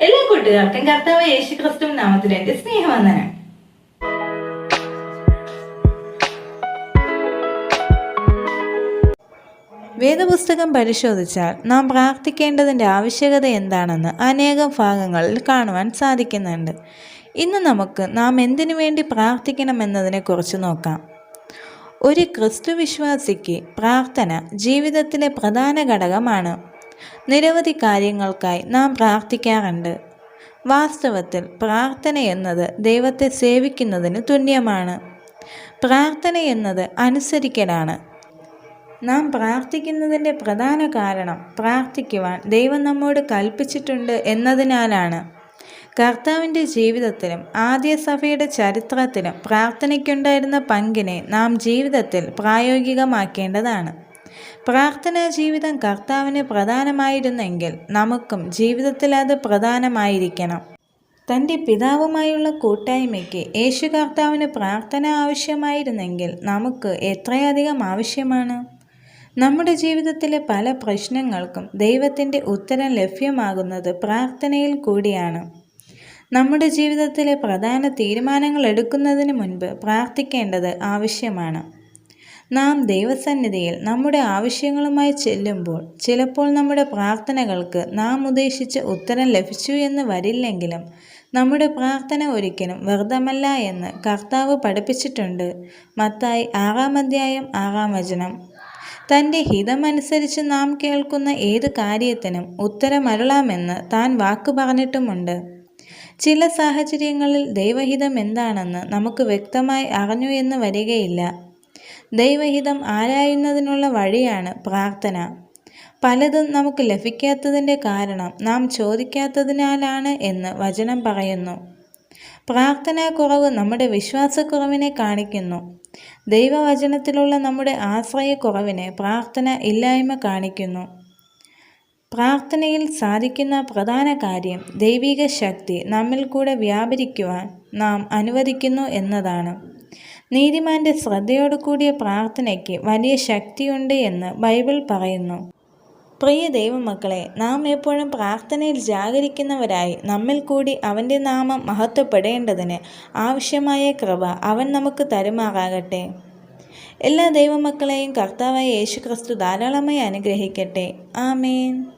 എല്ലാ കൂട്ടുകാർക്കും കർത്താവ് യേശു ക്രിസ്തു നാമത്തിൽ എന്റെ സ്നേഹവന്ദനം. വേദപുസ്തകം പരിശോധിച്ചാൽ നാം പ്രാർത്ഥിക്കേണ്ടതിന്റെ ആവശ്യകത എന്താണെന്ന് അനേകം ഭാഗങ്ങളിൽ കാണുവാൻ സാധിക്കുന്നുണ്ട്. ഇന്ന് നമുക്ക് നാം എന്തിനു വേണ്ടി പ്രാർത്ഥിക്കണമെന്നതിനെക്കുറിച്ച് നോക്കാം. ഒരു ക്രിസ്തുവിശ്വാസിക്ക് പ്രാർത്ഥന ജീവിതത്തിലെ പ്രധാന ഘടകമാണ്. നിരവധി കാര്യങ്ങൾക്കായി നാം പ്രാർത്ഥിക്കാറുണ്ട്. വാസ്തവത്തിൽ പ്രാർത്ഥന എന്നത് ദൈവത്തെ സേവിക്കുന്നതിന് തുല്യമാണ്. പ്രാർത്ഥന എന്നത് അനുസരിക്കലാണ്. നാം പ്രാർത്ഥിക്കുന്നതിന്റെ പ്രധാന കാരണം പ്രാർത്ഥിക്കുവാൻ ദൈവം നമ്മോട് കൽപ്പിച്ചിട്ടുണ്ട് എന്നതിനാലാണ്. കർത്താവിന്റെ ജീവിതത്തിലും ആദ്യ സഭയുടെ ചരിത്രത്തിലും പ്രാർത്ഥനയ്ക്കുണ്ടായിരുന്ന പങ്കിനെ നാം ജീവിതത്തിൽ പ്രായോഗികമാക്കേണ്ടതാണ്. പ്രാർത്ഥനാ ജീവിതം കർത്താവിന് പ്രധാനമായിരുന്നെങ്കിൽ നമുക്കും ജീവിതത്തിൽ അത് പ്രധാനമായിരിക്കണം. തന്റെ പിതാവുമായുള്ള കൂട്ടായ്മയ്ക്ക് യേശു കർത്താവിന് പ്രാർത്ഥന ആവശ്യമായിരുന്നെങ്കിൽ നമുക്ക് എത്രയധികം ആവശ്യമാണ്? നമ്മുടെ ജീവിതത്തിലെ പല പ്രശ്നങ്ങൾക്കും ദൈവത്തിന്റെ ഉത്തരം ലഭ്യമാകുന്നത് പ്രാർത്ഥനയിൽ കൂടിയാണ്. നമ്മുടെ ജീവിതത്തിലെ പ്രധാന തീരുമാനങ്ങൾ എടുക്കുന്നതിന് മുൻപ് പ്രാർത്ഥിക്കേണ്ടത് ആവശ്യമാണ്. നാം ദൈവസന്നിധിയിൽ നമ്മുടെ ആവശ്യങ്ങളുമായി ചെല്ലുമ്പോൾ ചിലപ്പോൾ നമ്മുടെ പ്രാർത്ഥനകൾക്ക് നാം ഉദ്ദേശിച്ച ഉത്തരം ലഭിച്ചു എന്ന് വരില്ലെങ്കിലും നമ്മുടെ പ്രാർത്ഥന ഒരിക്കലും വ്യർത്ഥമല്ല എന്ന് കർത്താവ് പഠിപ്പിച്ചിട്ടുണ്ട്. മത്തായി ആറാം അധ്യായം ആറാം വചനം. തന്റെ ഹിതമനുസരിച്ച് നാം കേൾക്കുന്ന ഏത് കാര്യത്തിനും ഉത്തരമരുളാമെന്ന് താൻ വാക്കു പറഞ്ഞിട്ടുമുണ്ട്. ചില സാഹചര്യങ്ങളിൽ ദൈവഹിതം എന്താണെന്ന് നമുക്ക് വ്യക്തമായി അറിഞ്ഞു എന്ന് വരികയില്ല. ദൈവഹിതം ആരായുന്നതിനുള്ള വഴിയാണ് പ്രാർത്ഥന. പലതും നമുക്ക് ലഭിക്കാത്തതിന്റെ കാരണം നാം ചോദിക്കാത്തതിനാലാണ് എന്ന് വചനം പറയുന്നു. പ്രാർത്ഥനാക്കുറവ് നമ്മുടെ വിശ്വാസക്കുറവിനെ കാണിക്കുന്നു. ദൈവവചനത്തിലുള്ള നമ്മുടെ ആശ്രയക്കുറവിനെ പ്രാർത്ഥന ഇല്ലായ്മ കാണിക്കുന്നു. പ്രാർത്ഥനയിൽ സാധിക്കുന്ന പ്രധാന കാര്യം ദൈവിക ശക്തി നമ്മിൽ കൂടെ വ്യാപരിക്കുവാൻ നാം അനുവദിക്കുന്നു എന്നതാണ്. നീതിമാന്റെ ശ്രദ്ധയോടു കൂടിയ പ്രാർത്ഥനയ്ക്ക് വലിയ ശക്തിയുണ്ട് എന്ന് ബൈബിൾ പറയുന്നു. പ്രിയ ദൈവമക്കളെ നാം എപ്പോഴും പ്രാർത്ഥനയിൽ ജാഗരിക്കുന്നവരായി നമ്മിൽ കൂടി അവന്റെ നാമം മഹത്വപ്പെടേണ്ടതിന് ആവശ്യമായ കൃപ അവൻ നമുക്ക് തരുമാറാകട്ടെ. എല്ലാ ദൈവമക്കളെയും കർത്താവായ യേശു ക്രിസ്തു ധാരാളമായി അനുഗ്രഹിക്കട്ടെ. ആമേൻ.